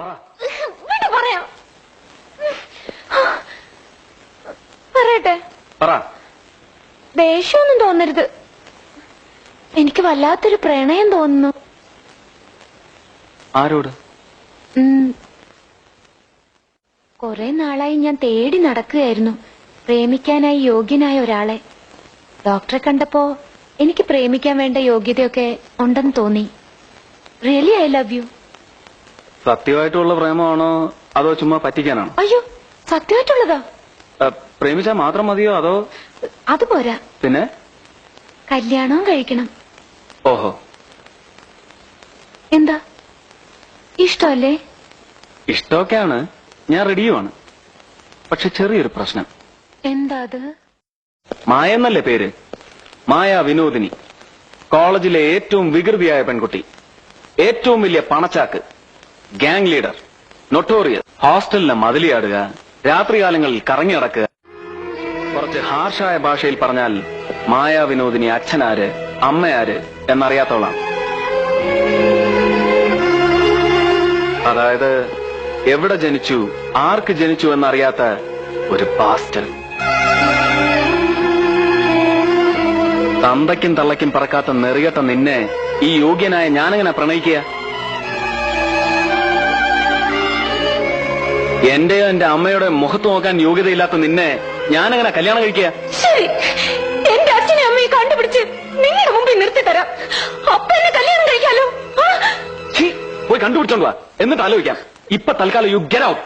പറയാം. പറയട്ടെ. പറ. ദേഷ്യമൊന്നും തോന്നരുത്. എനിക്ക് വല്ലാത്തൊരു പ്രണയം തോന്നുന്നു. ആരോട്? കുറെ നാളായി ഞാൻ തേടി നടക്കുകയായിരുന്നു. പ്രേമിക്കാനായി യോഗ്യനായ ഒരാളെ. ഡോക്ടറെ കണ്ടപ്പോ എനിക്ക് പ്രേമിക്കാൻ വേണ്ട യോഗ്യതയൊക്കെ ഉണ്ടെന്ന് തോന്നി. റിയലി ഐ ലവ് യു സത്യമായിട്ടുള്ള പ്രേമമാണോ അതോ ചുമ്മാ പറ്റിക്കാനാണോ? അയ്യോ സത്യമായിട്ടുള്ളതാ. പ്രേമിച്ചാ മാത്രം മതിയോ അതോ? അത് പോരാ. പിന്നെ? കല്യാണവും കഴിക്കണം. ഓഹോ. എന്താ? ഇഷ്ടമല്ലേ? ഇഷ്ടമൊക്കെയാണ്. ഞാൻ റെഡിയുമാണ്. പക്ഷെ ചെറിയൊരു പ്രശ്നം. എന്താ അത്? മായ എന്നല്ലേ പേര്? മായ വിനോദിനി. കോളേജിലെ ഏറ്റവും വികൃതിയായ പെൺകുട്ടി. ഏറ്റവും വലിയ പണച്ചാക്ക്. ഗാങ് ലീഡർ നൊട്ടോറിയസ് ഹോസ്റ്റലിലെ മതിലിയാടുക. രാത്രികാലങ്ങളിൽ കറങ്ങി നടക്കുക കുറച്ച് ഹാർഷായ ഭാഷയിൽ പറഞ്ഞാൽ മായാവിനോദിനി അച്ഛനാര് അമ്മയാര് എന്നറിയാത്തോളാം. അതായത് എവിടെ ജനിച്ചു ആർക്ക് ജനിച്ചു എന്നറിയാത്ത ഒരു പാസ്റ്റൽ തന്തയ്ക്കും തള്ളയ്ക്കും പറക്കാത്ത നെറിയട്ട നിന്നെ ഈ യോഗ്യനായ ഞാനെങ്ങനെ പ്രണയിക്കുക? എന്റെയോ എന്റെ അമ്മയുടെ മുഖത്ത് നോക്കാൻ യോഗ്യതയില്ലാത്ത നിന്നെ ഞാൻ അങ്ങനെ കല്യാണം കഴിക്കുക? ശരി. എന്റെ അച്ഛനെ അമ്മയെ കണ്ടുപിടിച്ച് നിങ്ങളുടെ മുമ്പിൽ നിർത്തി തരാം അപ്പ എന്നെ കല്യാണം കഴിക്കാലോ? പോയി കണ്ടുപിടിച്ചോണ്ട് വാ. എന്നിട്ട് ആലോചിക്കാം. ഇപ്പൊ തൽക്കാലം യു ഗെറ്റ് ഔട്ട്